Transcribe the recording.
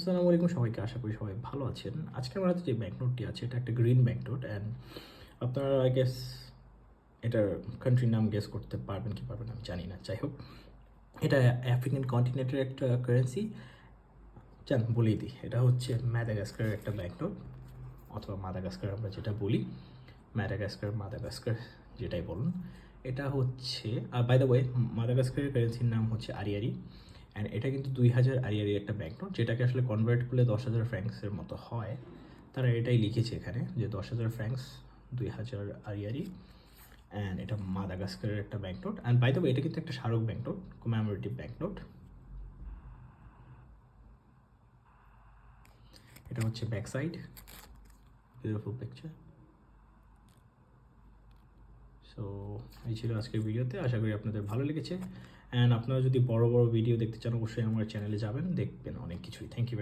আসসালামু আলাইকুম সবাইকে, আশা করি সবাই ভালো আছেন। আজকে আমার হাতে যে ব্যাঙ্কনোটটি আছে, এটা একটা গ্রিন ব্যাংক নোট অ্যান্ড আপনারা আই গেস এটার কান্ট্রির নাম গেস করতে পারবেন কি পারবেন আমি জানি না। যাই হোক, এটা আফ্রিকান কন্টিনেন্টের একটা কারেন্সি জান, বলেই দিই, এটা হচ্ছে ম্যাদাগাস্কারের একটা ব্যাংক নোট অথবা মাদাগাস্কার আমরা যেটা বলি ম্যাদাগাস্কার মাদাগাস্কার যেটাই বলুন। এটা হচ্ছে বাই দ্য ওয়ে মাদাগাস্কারের কারেন্সির নাম হচ্ছে আরিয়ারি অ্যান্ড এটা কিন্তু দুই হাজার আরিয়ারি একটা ব্যাংক নোট যেটাকে আসলে কনভার্ট করলে দশ হাজার ফ্র্যাঙ্কসের মতো হয়। তারা এটাই লিখেছে এখানে, যে দশ হাজার ফ্র্যাঙ্কস দুই হাজার আরিয়ারি। অ্যান্ড এটা মাদাগাস্কারের একটা ব্যাংক নোট অ্যান্ড বাই এটা কিন্তু একটা স্মারক bank note commemorative bank note এটা হচ্ছে back side beautiful picture so এই ছিল আজকের ভিডিওতে। আশা করি আপনাদের ভালো লেগেছে। অ্যান্ড আপনারা যদি বড় বড় ভিডিও দেখতে চান, অবশ্যই আমার চ্যানেলে যাবেন, দেখবেন অনেক কিছুই। Thank you